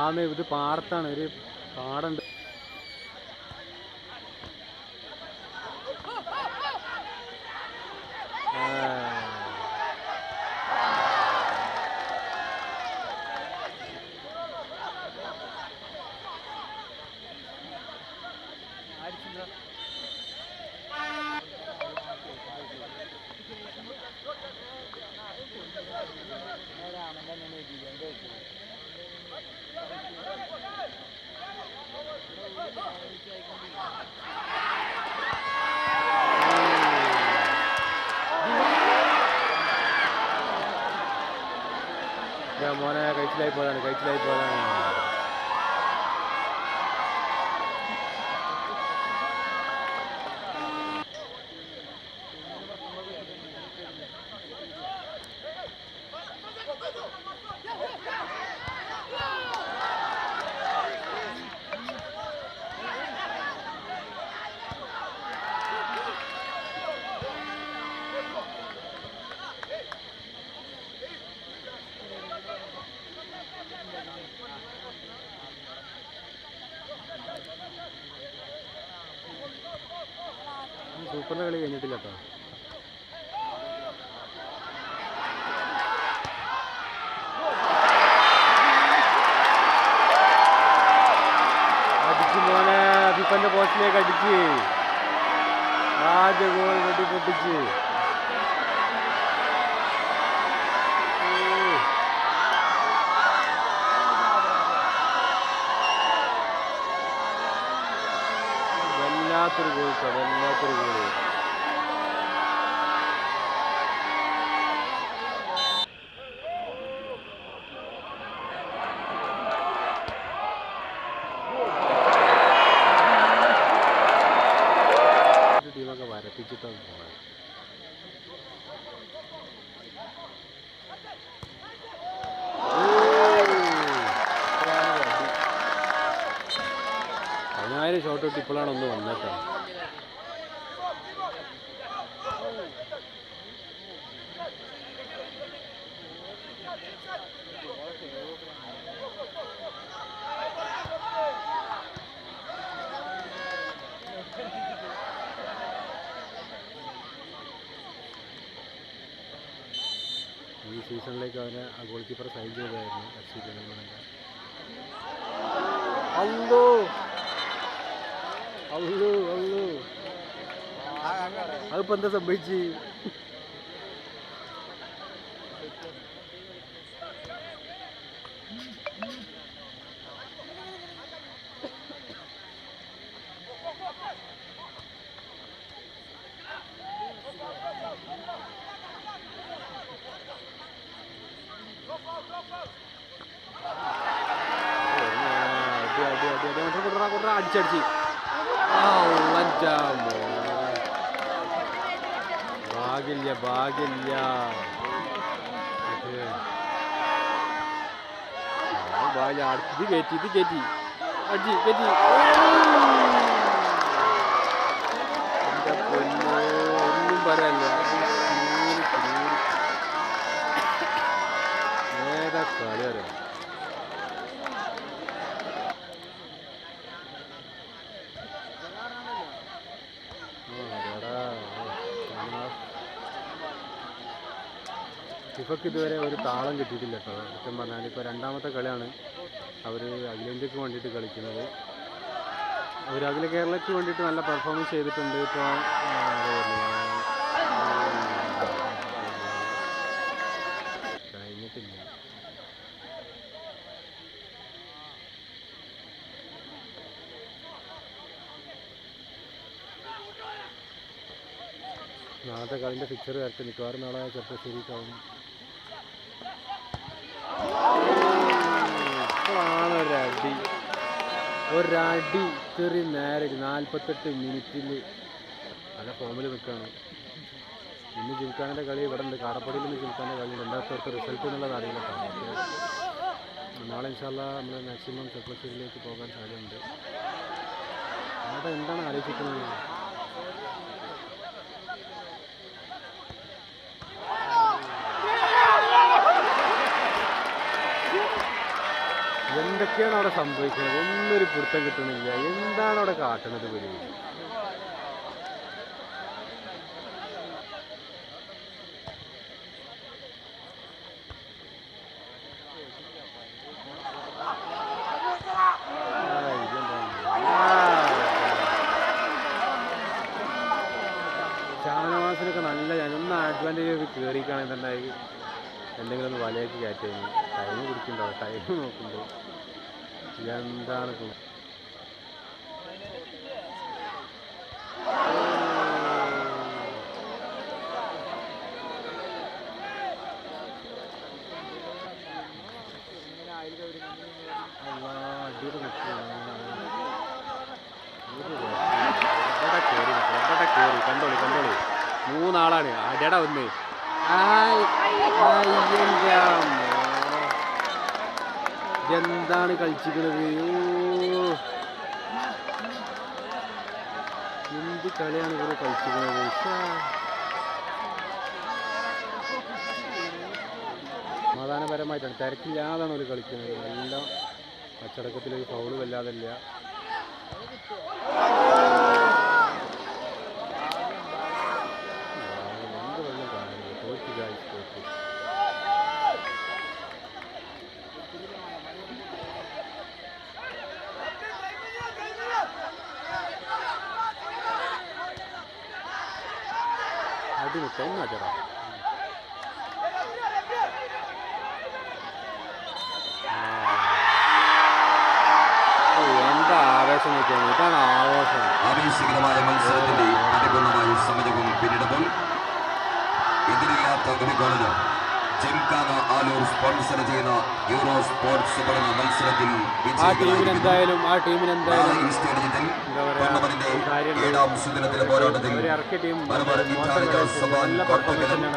ആന്ന് ഇത് പാടത്താണ് ഒരു പാടുണ്ട്. മോനെ கழிச்சலாகி போதான் கழிச்சலாகி போதான் സൂപ്പറിന്റെ കളി കഴിഞ്ഞിട്ടില്ല കേട്ടോ. മോനെ പോസ്റ്റിലേക്ക് അടിച്ച്. ആദ്യ ഗോൾ വെട്ടി പൊട്ടിച്ച്. പതിനായിരം ഇപ്പോഴാണ് ഒന്ന് വന്നേട്ടോ ഈ സീസണിലേക്ക് അവന് ആ ഗോൾ കീപ്പർ സൈൻ ചെയ്തായിരുന്നു. F C Allah, Allah. Aku pantas sampai dia dia dia dia dia അടിച്ചടിച്ച് ഭാഗ്യല്ല ഭാഗ്യല്ല. ഭാഗ്യ അടുത്തത് കയറ്റി ഇത് കയറ്റി അടിച്ച് കയറ്റി ഒന്നും പറയാനില്ല ഫിഫക്ക് ഇതുവരെ ഒരു താളം കിട്ടിയിട്ടില്ല കേട്ടോ. സത്യം പറഞ്ഞാൽ ഇപ്പോൾ രണ്ടാമത്തെ കളിയാണ് അവർ അഖിലേന്ത്യക്ക് വേണ്ടിയിട്ട് കളിക്കുന്നത്. അവർ അഖില കേരളയ്ക്ക് വേണ്ടിയിട്ട് നല്ല പെർഫോമൻസ് ചെയ്തിട്ടുണ്ട്. ഇപ്പോൾ കഴിഞ്ഞിട്ടില്ല നാളത്തെ കളിന്റെ പിക്ചർ വരട്ടെ. മിക്കവാറും നാളെ ചിലപ്പോൾ ശരിക്കാവും ഇപ്പോഴാണ് ഒരടി ഒരടി ചെറിയ നേരെ നാൽപ്പത്തെട്ട് മിനിറ്റിൽ നല്ല ഫോമിൽ നിൽക്കുകയാണ്. ഇന്ന് ജിംഖാന്റെ കളി ഇവിടെ ഉണ്ട്. കാടപ്പടിയിൽ നിന്ന് ജിംഖാന്റെ കളി രണ്ടാമത്തെ റിസൾട്ട് എന്നുള്ളത് അറിയില്ല. നാളെ ഇൻഷാല്ല നമ്മൾ മാക്സിമം ചെറുപ്പശ്ശേരിയിലേക്ക് പോകാൻ സാധ്യതയുണ്ട്. അവിടെ എന്താണ് ആലോചിക്കുന്നത്? എന്തൊക്കെയാണ് അവിടെ സംഭവിക്കുന്നത്? ഒന്നൊരു പിടുത്തം കിട്ടണില്ല. എന്താണ് അവിടെ കാട്ടുന്നത് പോലും ഷാനവാസിനൊക്കെ നല്ല ഒന്ന് അഡ്വാന്റേജ് കയറിക്കാണെങ്കിൽ എന്തെങ്കിലും ഒന്ന് വലയൊക്കെ കയറ്റുന്നു ടൈം കുടിക്കുന്നുണ്ടോ? ടൈം നോക്കുന്നുണ്ടോ. എന്താണ് കണ്ടോളി കണ്ടോളി. മൂന്നാളാണ്. അടട ഒന്ന്. ആ. എന്താണ് കളിച്ചിരിക്കുന്നത് എന്ത് കളിയാണ് ഇവിടെ കളിച്ചിരിക്കുന്നത്. സമാധാനപരമായിട്ടാണ്. തിരക്കില്ലാതാണ് ഒരു കളിക്കുന്നത്. എല്ലാം അച്ചടക്കത്തിലൊരു ഫൗൾ വല്ലാതില്ല ചേട്ടാ ഓ, എന്താ ആവേശം നോക്കിയാൽ ഇതാണ് ആവേശം. ആവേശകരമായ മത്സരത്തിന്റെ പരിപൂർണമായ സമയവും പിന്നിടുമ്പോൾ എതിരില്ലാത്ത ഒരു ജിംഖാന ആലൂർ സ്പോൺസർ ചെയ്യുന്ന യൂറോ സ്പോർട്സ് മത്സരത്തിൽ ആ ഈ സ്റ്റേഡിയത്തിൽ. ഏഴാം സുദിനത്തിലെ പോരാട്ടത്തിൽ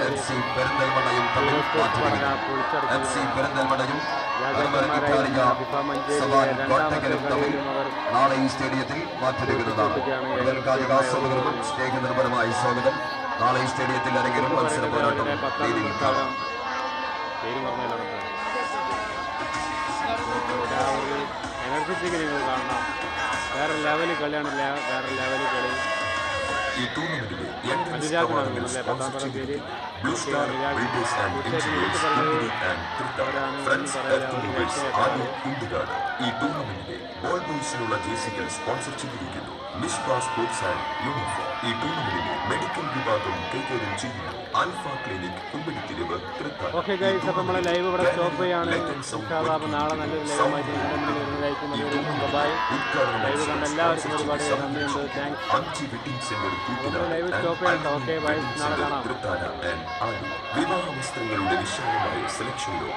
എഫ് സി പെരിന്തൽമണ്ണയും തമ്മിൽ എഫ് സി പെരിന്തൽമണ്ണയും നാളെ ഈ മാറ്റിവെക്കുന്നതാണ്. സ്നേഹനിർഭരമായ സ്വാഗതം. നാളെ ഈ സ്റ്റേഡിയത്തിൽ അരങ്ങേറും മത്സര പോരാട്ടം രീതിയിൽ കാണാം. പേര് പറഞ്ഞല്ലോ എനർജറ്റിക് നിങ്ങൾ കാണണം വേറെ ലെവൽ കളിയാണ് വേറെ ലെവൽ കളി. ഈ ടൂർണമെന്റിലെ എൻട്രൻസ് അനുരാഗനാണ് അവാർഡുകൾ അല്ലേ സ്പോൺസർ ചെയ്തിരിക്കുന്നത് Blue Star Builders and Engineers എടുത്ത് ആൻഡ് തൃത്ത ഫ്രണ്ട്സ് എർത്ത് പറയാതെ യൂണിവേഴ്സ് ഒരു ഈ ടൂർണമെന്റിലെ ബോൾ ബോയ്സിനുള്ള ജേഴ്സികൾ സ്പോൺസർ ചെയ്തിരിക്കുന്നു. മിസ്ബ സ്പോർട്സ് ആൻഡ് യൂണിഫോം ഈ ടൂർണമെന്റിലെ മെഡിക്കൽ വിഭാഗം കൈകാര്യം ചെയ്യുന്നു ആൽഫ ക്ലിനിക് കുമ്പടിത്തിരിവ് തൃത്താല ഓക്കെ ഗൈസ് അപ്പോൾ നമ്മളെ ലൈവ് ഇവിടെ സ്റ്റോപ്പ് ചെയ്യാണ്. അപ്പോൾ നാളെ നല്ലൊരു ലൈവായിട്ട് ലൈവ് കണ്ട എല്ലാവർക്കും ഒരുപാട് നന്ദിയുണ്ട്. താങ്ക്സ് അഞ്ച് വെഡിംഗ് സെന്റർ വിവാഹ വസ്ത്രങ്ങളുടെ വിശാലമായ സെലക്ഷനിലോ